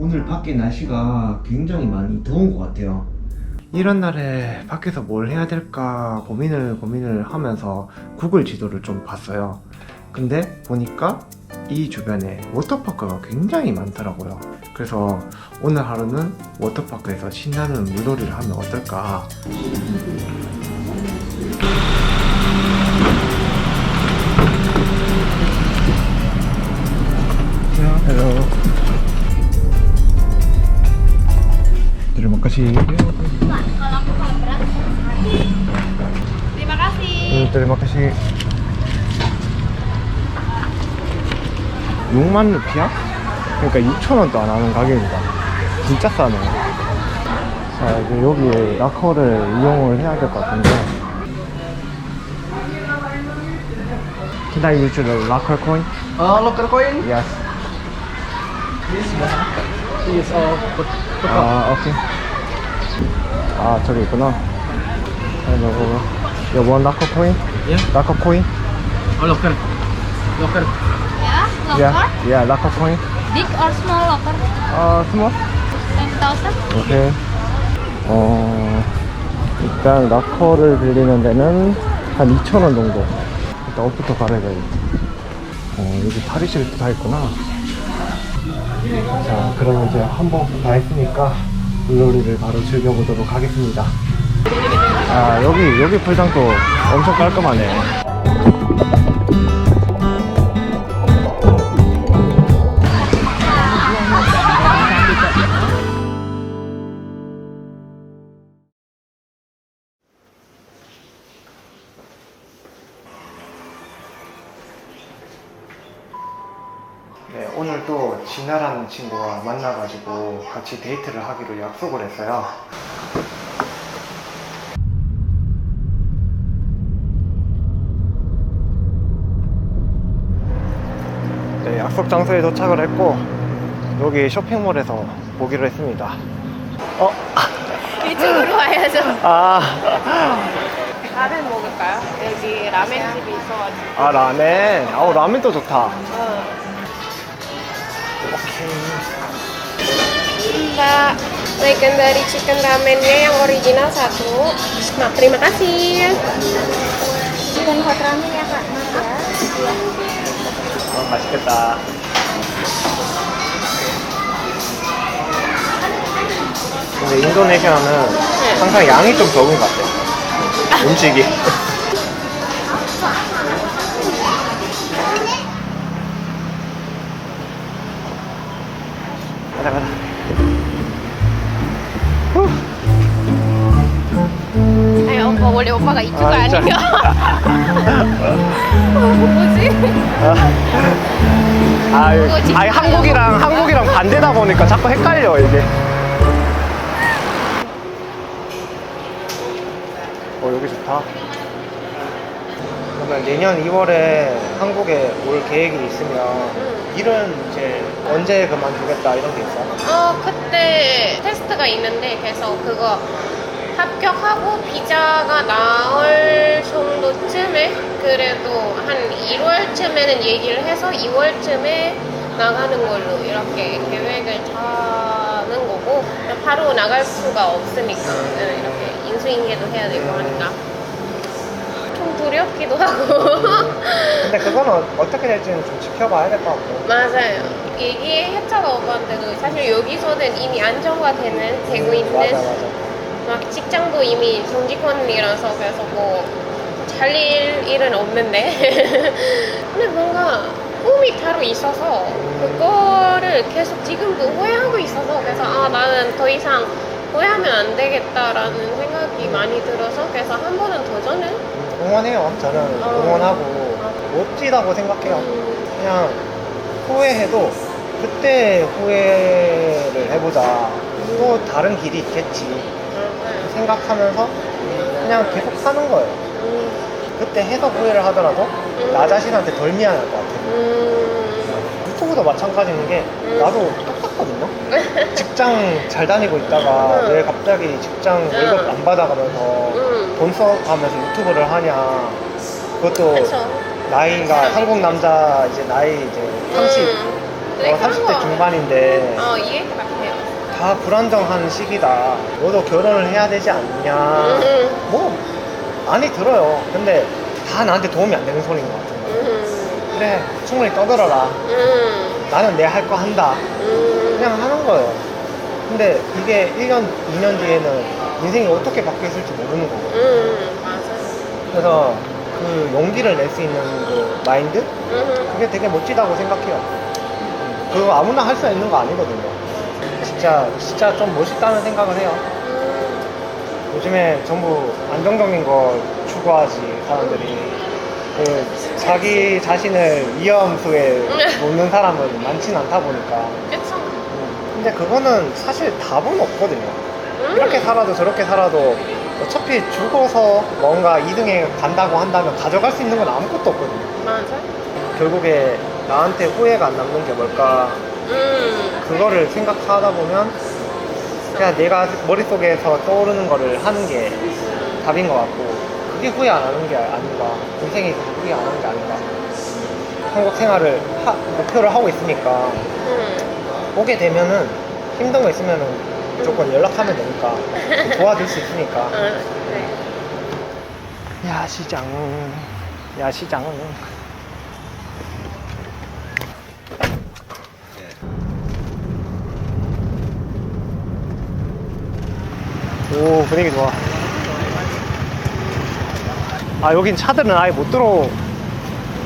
오늘 밖에 날씨가 굉장히 많이 더운 것 같아요. 이런 날에 밖에서 뭘 해야 될까 고민을 고민을 하면서 구글 지도를 좀 봤어요. 근데 보니까 이 주변에 워터파크가 굉장히 많더라고요. 그래서 오늘 하루는 워터파크에서 신나는 물놀이를 하면 어떨까? Hello. Terima kasih. Terima kasih. 음, terima kasih. 6만 루피야? 그러니까 6천 원도 안 하는 가격입니다. 진짜 싸네. 자, 이제 여기에 라커를 이용을 해야 될 것 같은데. Can I use the locker coin? Uh, local coin? Yes. Yes, uh, put, put up. 아, 오케이. 아, 저기 있구나. hello. You want locker coin? Yeah. Locker coin? Oh, local. Local. Ya, locker. Yeah. Yeah, locker coin. Big or small locker? 아, small? 10,000? 오케이. 어, 일단 락커를 빌리는 데는 한 2,000원 정도. 일단 옷부터 갈아입어야겠다. 어, 여기 탈의실도 다 있구나. 자, 그럼 이제 한 번 다 했으니까 물놀이를 바로 즐겨보도록 하겠습니다. 아, 여기, 여기 풀장도 엄청 깔끔하네. 또 진아라는 친구와 만나가지고 같이 데이트를 하기로 약속을 했어요. 네, 약속 장소에 도착을 했고 여기 쇼핑몰에서 보기로 했습니다. 어, 이쪽으로 와야죠. 아, 라면 먹을까요? 여기 라멘집이 있어가지고. 아 라멘. 아우 라멘도 좋다. 어. 오케이. Mbak, legendary chicken ramennya yang original satu. Nah, terima kasih. Chicken hot ramen ya kak, maaf ya. 어, 맛있겠다. 근데 인도네시아는 항상 양이 좀 적은 것 같아. 음식이. 원래 오빠가 이쪽 아, 진짜. 아니야? 어, 뭐지? 아, 그거 직접 아니, 한국이랑, 한국이랑 반대다 보니까 자꾸 헷갈려, 이게. 어, 여기 좋다. 그러면 내년 2월에 한국에 올 계획이 있으면 일은 이제 언제 그만두겠다 이런 게 있어? 어, 그때 테스트가 있는데 그래서 그거 합격하고 비자가 나올 정도쯤에 그래도 한 1월쯤에는 얘기를 해서 2월쯤에 나가는 걸로 이렇게 계획을 짜는 거고 바로 나갈 수가 없으니까 네, 이렇게 인수인계도 해야 되고 하니까 좀 두렵기도 하고 근데 그거는 어- 어떻게 될지는 좀 지켜봐야 될 것 같고. 맞아요. 얘기했잖아 오빠한테도 사실 여기서는 이미 안정화되는 되고 있는 맞아, 맞아. 막 직장도 이미 정직원이라서 그래서 뭐 잘릴 일은 없는데 근데 뭔가 꿈이 따로 있어서 그거를 계속 지금도 후회하고 있어서 그래서 아 나는 더 이상 후회하면 안 되겠다라는 생각이 많이 들어서 그래서 한 번은 도전을 응원해요. 저는 어. 응원하고 멋지다고 생각해요. 음, 그냥 후회해도 그때 후회를 해보자. 또 다른 길이 있겠지. 생각하면서 그냥 계속 하는 거예요. 음, 그때 해서 후회를 하더라도 나 자신한테 덜 미안할 것 같아요. 음, 유튜브도 마찬가지인 게 음. 나도 똑같거든요. 직장 잘 다니고 있다가 음. 왜 갑자기 직장 월급 안 받아가면서 음. 돈 써가면서 유튜브를 하냐. 그것도 그쵸. 나이가 한국 남자 이제 나이 이제 30 음. 네, 어, 그런 30대 거. 중반인데 어 이해 같아요. 다 불안정한 시기다. 너도 결혼을 해야 되지 않냐. 음, 뭐 많이 들어요. 근데 다 나한테 도움이 안 되는 소리인 것 같은 거야. 음, 그래 충분히 떠들어라. 음, 나는 내 할 거 한다. 음. 그냥 하는 거예요. 근데 이게 1년, 2년 뒤에는 인생이 어떻게 바뀌어 있을지 모르는 거고. 음, 맞아요. 그래서 그 용기를 낼 수 있는 그 마인드? 음, 그게 되게 멋지다고 생각해요. 음, 그거 아무나 할 수 있는 거 아니거든요. 진짜, 진짜 좀 멋있다는 생각을 해요. 음, 요즘에 전부 안정적인 걸 추구하지, 사람들이. 그, 자기 자신을 위험수에 놓는 사람은 많진 않다 보니까. 그쵸. 음, 근데 그거는 사실 답은 없거든요. 음. 이렇게 살아도 저렇게 살아도 어차피 죽어서 뭔가 2등에 간다고 한다면 가져갈 수 있는 건 아무것도 없거든요. 맞아. 결국에 나한테 후회가 안 남는 게 뭘까 음, 그거를 생각하다 보면 그냥 내가 머릿속에서 떠오르는 거를 하는 게 답인 것 같고 그게 후회 안 하는 게 아닌가 인생에 있어서 후회 안 하는 게 아닌가. 한국 생활을 하- 목표를 하고 있으니까 음, 오게 되면은 힘든 거 있으면은 무조건 연락하면 되니까 도와줄 수 있으니까. 음, 네. 야시장 야시장 오 분위기 좋아. 아 여긴 차들은 아예 못 들어.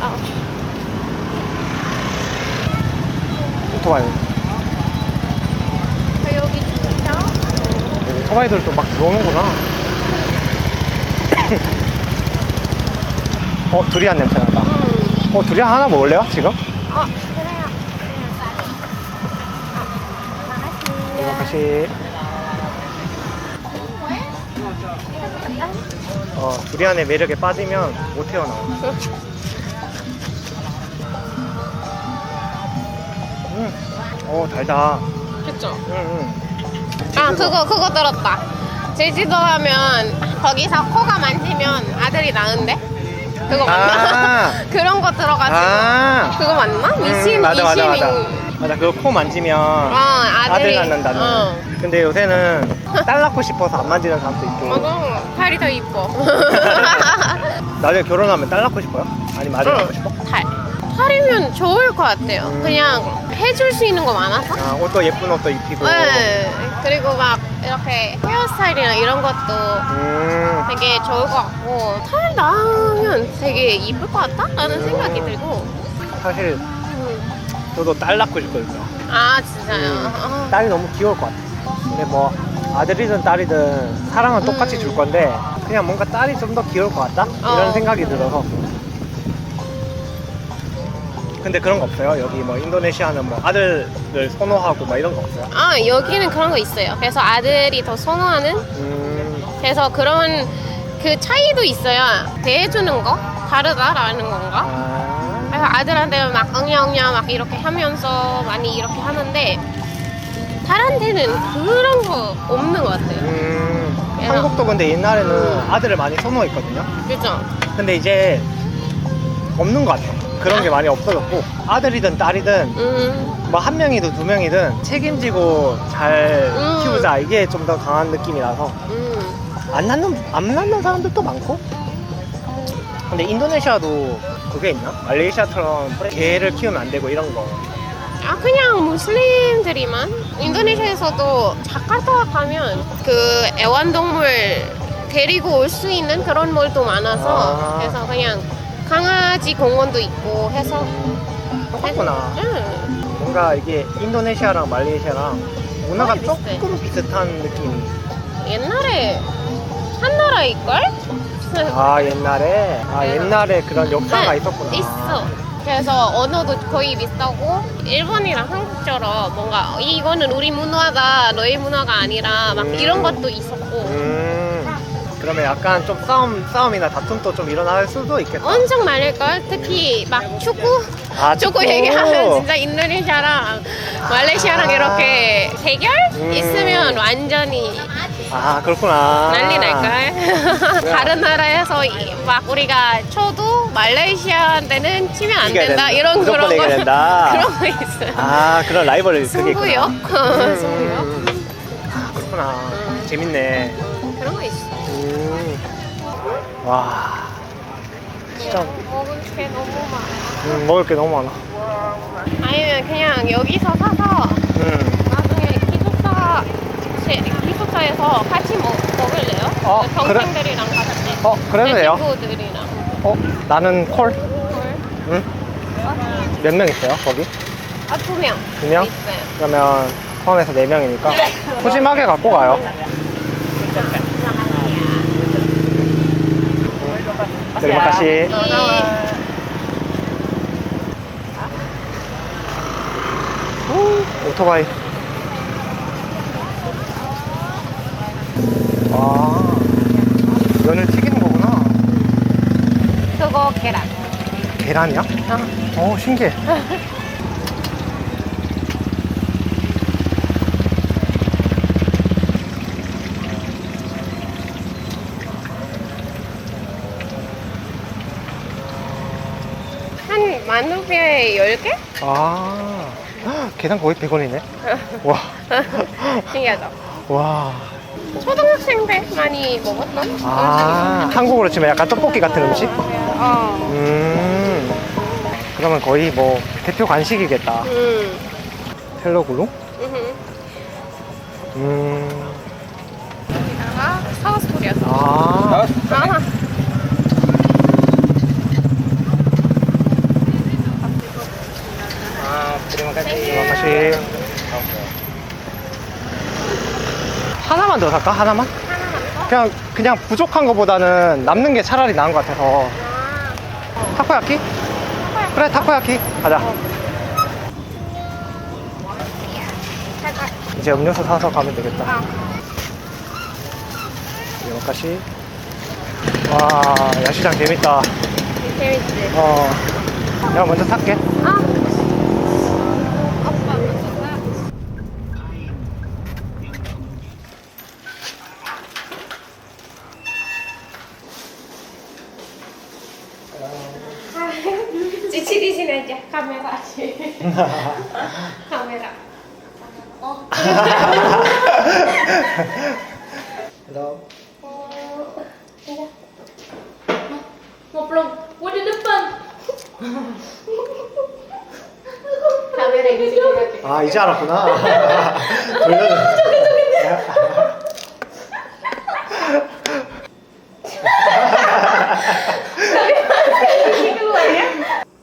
아, 오토바이. 저 여기 있죠? 오토바이들 또 막 들어오는구나. 어 두리안 냄새 난다. 음, 어 두리안 하나 먹을래요 지금? 어, 그래요. 다시 어 두리안의 매력에 빠지면 못 태어나 음오 달다 그쵸? 응 응 아, 그거, 그거 들었다. 제주도 하면 거기서 코가 만지면 아들이 나은데? 그거 맞나? 아. 그런 거 들어가지고. 아 그거 맞나? 미신, 음, 맞아 맞아 미신. 맞아 맞아 그거 코 만지면 어, 아들 아들이. 낳는다는 어. 근데 요새는 딸 낳고 싶어서 안 만지는 사람도 있고 맞아. 팔이 더 이뻐. 나중에 결혼하면 딸 낳고 싶어요? 아니면 아들 낳고 싶어? 탈. 탈이면 좋을 것 같아요. 음. 그냥 해줄 수 있는 거 많아서. 아 옷도 예쁜 옷도 입히고 네. 그리고 막 이렇게 헤어스타일이나 이런 것도 음 되게 좋을 것 같고 탈 나면 되게 이쁠 것 같다? 라는 생각이 들고 사실 음. 저도 딸 낳고 싶거든요 아 진짜요? 음. 아. 딸이 너무 귀여울 것 같아 근데 뭐 아들이든 딸이든 사랑은 똑같이 음. 줄 건데 그냥 뭔가 딸이 좀 더 귀여울 것 같다? 이런 어. 생각이 들어서 근데 그런 거 없어요? 여기 뭐 인도네시아는 뭐 아들을 선호하고 막 이런 거 없어요? 아 여기는 그런 거 있어요 그래서 아들이 더 선호하는 음 그래서 그런 그 차이도 있어요 대해주는 거 다르다라는 건가 아, 아들한테 막 응냐응냐 막 이렇게 하면서 많이 이렇게 하는데 딸한테는 그런 거 없는 것 같아요 음, 한국도 근데 옛날에는 음. 아들을 많이 선호했거든요 그죠? 근데 이제 없는 것 같아요 그런 게 많이 없어졌고 아들이든 딸이든 음, 뭐 한 명이든 두 명이든 책임지고 잘 음. 키우자 이게 좀 더 강한 느낌이라서 음. 안 낳는 안 낳는 사람들도 많고 근데 인도네시아도 그게 있나 말레이시아처럼 개를 키우면 안 되고 이런 거 아 그냥 무슬림들이만 인도네시아에서도 자카르타 가면 그 애완동물 데리고 올 수 있는 그런 몰도 많아서 아. 그래서 그냥 강아지 공원도 있고 해서 똑같구나 응. 뭔가 이게 인도네시아랑 말레이시아랑 문화가 거의 비슷해. 조금 비슷한 느낌이 옛날에 한 나라일걸? 아 옛날에 아 네. 옛날에 그런 역사가 응, 있었구나 있어. 그래서 언어도 거의 비슷하고 일본이랑 한국처럼 뭔가 이거는 우리 문화다 너희 문화가 아니라 막 음. 이런 것도 있었고 음 그러면 약간 좀 싸움 싸움이나 다툼도 좀 일어날 수도 있겠다 엄청 많을걸? 특히 막 축구? 아 축구 얘기하면 진짜 인도네시아랑 말레이시아랑 아. 이렇게 대결? 음. 있으면 완전히 아 그렇구나. 난리 날걸. 다른 나라에서 이- 막 우리가 쳐도 말레이시아한테는 치면 안 이겨야 된다 된다. 이런 무조건 그런 거 이겨야 된다. 그런 거 있어요. 아 그런 라이벌 그게 승부욕, 있구나. 승부욕 음. 아 그렇구나. 음. 재밌네. 그런 거 있어. 음. 와. 진짜 먹을 게 너무 많아. 음, 먹을 게 너무 많아. 아니면 그냥 여기서 사서 음. 나중에 기숙사 제- 기숙사에서 같이 먹, 먹을래요? 어, 그 동생들이랑 같이. 어 그래도 내 돼요. 친구들이랑. 어 나는 콜. 헐. 응? 몇명 있어요 거기? 아, 두 명. 두 명? 있어요. 그러면 포함해서 네 명이니까 푸짐하게 갖고 가요. Terima kasih. 오토바이. 아, 면을 튀기는 거구나. 계란. 계란이야? 어, 신기해. 한 만두피에 10개? 아, 헉, 계란 거의 100원이네. 와, 신기하죠? 와. 초등학생들 많이 먹었던? 아, 한국으로 치면 약간 떡볶이 같은 음식? 어. 음, 그러면 거의 뭐 대표 간식이겠다. 음. 음흠. 음, 여기다가 사우스 뿌려서. 아, 아. terima kasih. 하나만 더 살까? 하나만? 그냥 그냥 부족한 것보다는 남는 게 차라리 나은 것 같아서 타코야키? 그래 타코야키 가자. 이제 음료수 사서 가면 되겠다. 아. 여기까지. 와 야시장 재밌다. 재밌지? 어, 내가 먼저 탈게. 아. 아빠 먼저 가. 지치리시네 이제 카메라 카메라 어? Hello. Ngobrol, gua di depan. 카메라 이제 아 이제 알았구나. 돌려줘.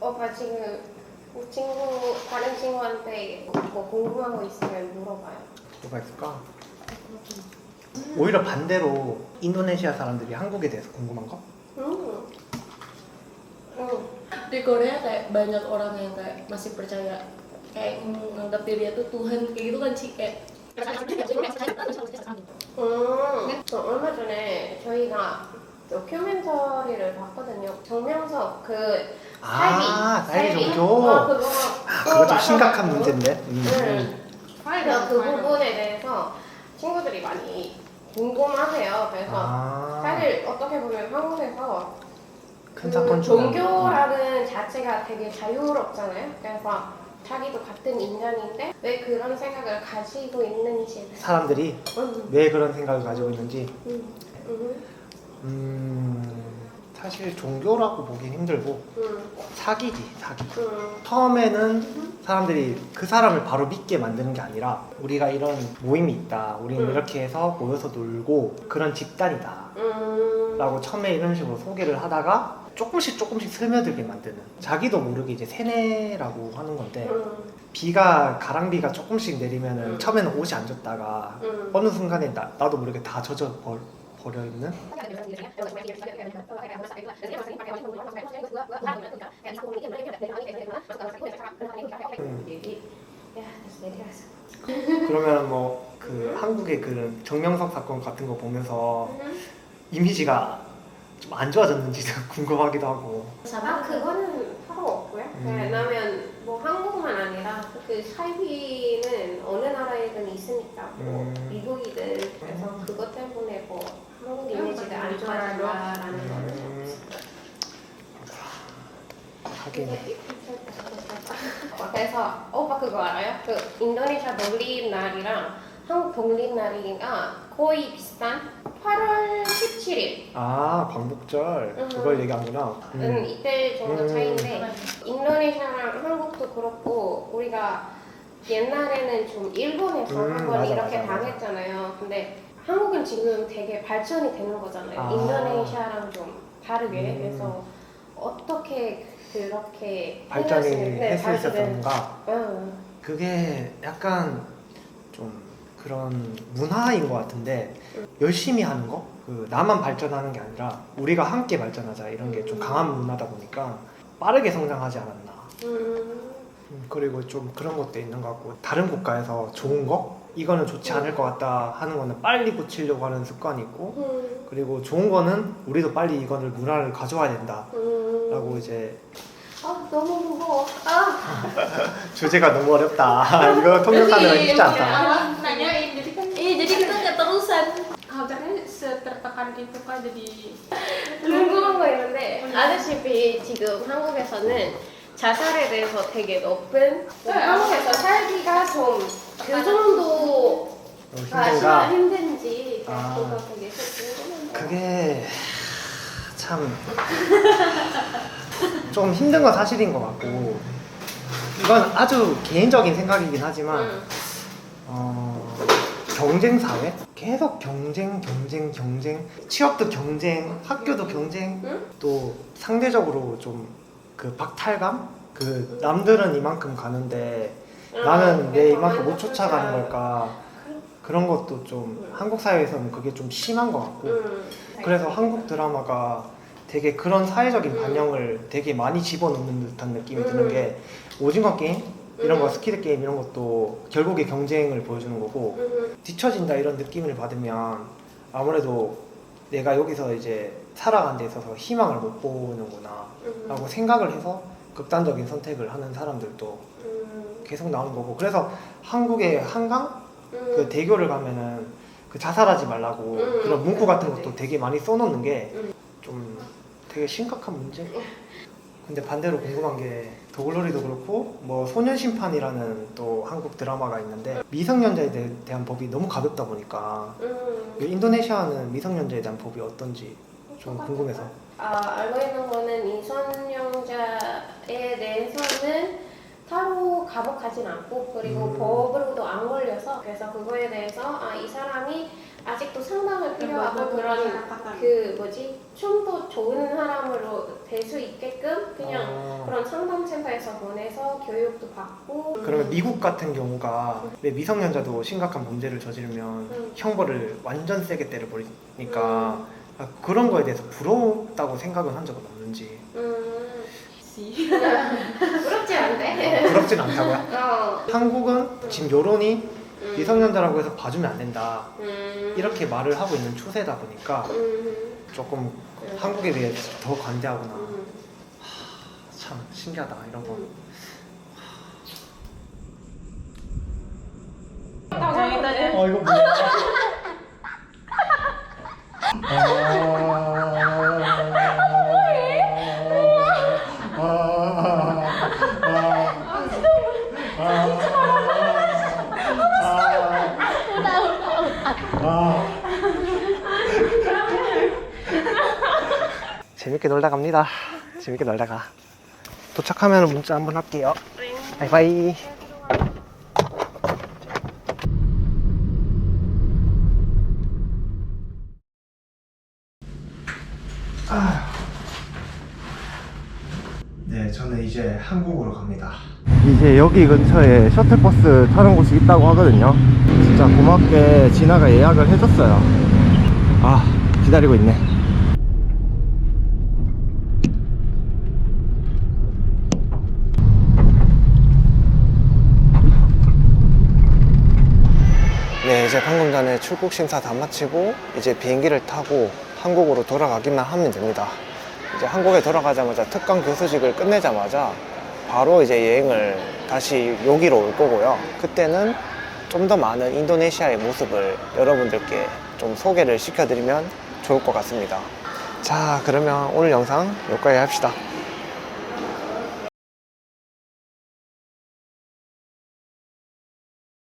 오빠 지금 이 친구 다른 친구한테 뭐 궁금한 거 있으면 물어봐요. 뭐가 있을까? 오히려 반대로 인도네시아 사람들이 한국에 대해서 궁금한 거? 음. 음. Di Korea kayak banyak orang yang kayak masih percaya kayak menganggap diri itu Tuhan kayak gitu kan sih kayak 음, 저 얼마 전에 저희가 다큐멘터리를 봤거든요. 정명석 그 아, 살비 종교. 어, 그거, 아, 그거 좀 심각한 문제인데. 음. 응. 그래서 그 부분에 대해서 친구들이 많이 궁금하세요. 그래서 아, 사실 어떻게 보면 한국에서 큰 그 사건 중 하나. 종교라는 자체가 되게 자유롭잖아요. 그래서 자기도 같은 인간인데 왜 그런 생각을 가지고 있는지. 사람들이 음, 왜 그런 생각을 가지고 있는지 음, 음, 음, 사실 종교라고 보긴 힘들고 음, 사기지 사기 음. 처음에는 사람들이 그 사람을 바로 믿게 만드는 게 아니라 우리가 이런 모임이 있다 우리는 음. 이렇게 해서 모여서 놀고 그런 집단이다 음. 라고 처음에 이런 식으로 소개를 하다가 조금씩 조금씩 스며들게 만드는 자기도 모르게 이제 세뇌라고 하는 건데 음, 비가 가랑비가 조금씩 내리면은 음. 처음에는 옷이 안 젖다가 음. 어느 순간에 나, 나도 모르게 다 젖어 버, 버려 있는 얘기. 야, 다시 내려가서. 그러면 뭐 그 한국의 그 정명석 사건 같은 거 보면서 이미지가 좀 안 좋아졌는지도 궁금하기도 하고 아, 그거는 서로 없고요. 음. 왜냐면 뭐 한국만 아니라 그그 살기는 어느 나라에든 있으니까 뭐 음. 미국이든 그래서 그것 때문에 뭐 한국 이미지가 안 좋아진다라는 거는 음, 하긴 그래서 오빠 그거 알아요? 그 인도네시아 독립날이랑 한국 독립날이가 거의 비슷한 8월 17일 아 광복절 그걸 얘기하구나. 은 음. 이때 정도 음. 차이인데 인도네시아랑 한국도 그렇고 우리가 옛날에는 좀 일본에서 음, 한번 맞아, 이렇게 맞아, 맞아. 당했잖아요. 근데 한국은 지금 되게 발전이 되는 거잖아요. 아. 인도네시아랑 좀 다르게 음. 그래서 어떻게 그렇게 발전이 해놨으면- 네, 할수 발전을- 있었던가. 응. 그게 약간 좀 그런 문화인 것 같은데 열심히 하는 거? 그 나만 발전하는 게 아니라 우리가 함께 발전하자 이런 게좀 강한 문화다 보니까 빠르게 성장하지 않았나. 음. 음, 그리고 좀 그런 것도 있는 것 같고 다른 국가에서 좋은 거? 이거는 좋지 않을 것 같다 하는 거는 빨리 고치려고 하는 습관이 있고 음. 그리고 좋은 거는 우리도 빨리 이거를 문화를 가져와야 된다 음. 라고 이제 아 너무 무거워. 아. 주제가 너무 어렵다 이거 통역하느라 쉽지 않다 nanyain jadi kan iya jadi kita nggak terusan halternya setertekan itu kah jadi 궁금한 거 있는데 아시다시피 지금 한국에서는 자살에 대해서 되게 높은 뭐 한국에서 살기가 좀 그 정도가 어, 힘든가 힘든지 아. 그거 되게 궁금한데 그게 참좀 힘든 건 사실인 것 같고 이건 아주 개인적인 생각이긴 하지만 응. 어, 경쟁 사회? 계속 경쟁, 경쟁, 경쟁. 취업도 경쟁, 학교도 경쟁. 응? 또 상대적으로 좀 그 박탈감? 그 남들은 이만큼 가는데 응. 나는 왜 이만큼 못 쫓아가는 걸까? 그런 것도 좀 한국 사회에서는 그게 좀 심한 것 같고 응. 그래서 한국 드라마가 되게 그런 사회적인 음. 반영을 되게 많이 집어넣는 듯한 느낌이 음. 드는 게 오징어 게임 이런 거 음. 스키드 게임 이런 것도 결국에 경쟁을 보여주는 거고 응. 뒤처진다 이런 느낌을 받으면 아무래도 내가 여기서 이제 살아가는 데 있어서 희망을 못 보는구나 응. 라고 생각을 해서 극단적인 선택을 하는 사람들도 응. 계속 나오는 거고 그래서 한국의 한강 응. 그 대교를 가면은 그 자살하지 말라고 음, 그런 문구 같은 것도 네. 되게 많이 써놓는 게 음. 좀 되게 심각한 문제? 근데 반대로 궁금한 게 더글로리도 그렇고 뭐 소년 심판이라는 또 한국 드라마가 있는데 미성년자에 대- 대한 법이 너무 가볍다 보니까 응. 인도네시아는 미성년자에 대한 법이 어떤지 좀 궁금해서 아, 알고 있는 거는 미성년자에 대해서는 감옥 가진 않고 그리고 음. 법으로도 안 걸려서 그래서 그거에 대해서 아, 이 사람이 아직도 상담을 필요하고 그런 그 뭐지? 좀더 좋은 사람으로 될 수 있게끔 그냥 어, 그런 상담 센터에서 보내서 교육도 받고. 그러면 미국 같은 경우가 왜 미성년자도 심각한 문제를 저지르면 음. 형벌을 완전 세게 때려버리니까 아, 그런 거에 대해서 부럽다고 생각은 한 적은 없는지. 음, sih 부럽지 않대 부럽진 않다고요? 어, 한국은 지금 여론이 음. 미성년자라고 해서 봐주면 안 된다. 음, 이렇게 말을 하고 있는 추세다 보니까 음, 조금 음. 한국에 비해 더 관대하구나. 음, 참 신기하다 이런 거. 음. 어 이거 뭐야 재밌게 놀다 갑니다. 재밌게 놀다 가. 도착하면 문자 한번 할게요. 바이바이. 네, 저는 이제 한국으로 갑니다. 이제 여기 근처에 셔틀버스 타는 곳이 있다고 하거든요. 진짜 고맙게 진아가 예약을 해줬어요. 아, 기다리고 있네. 네, 이제 방금 전에 출국 심사 다 마치고 이제 비행기를 타고 한국으로 돌아가기만 하면 됩니다. 이제 한국에 돌아가자마자 특강 교수직을 끝내자마자 바로 이제 여행을 다시 여기로 올 거고요. 그때는 좀 더 많은 인도네시아의 모습을 여러분들께 좀 소개를 시켜드리면 좋을 것 같습니다. 자, 그러면 오늘 영상 여기까지 합시다.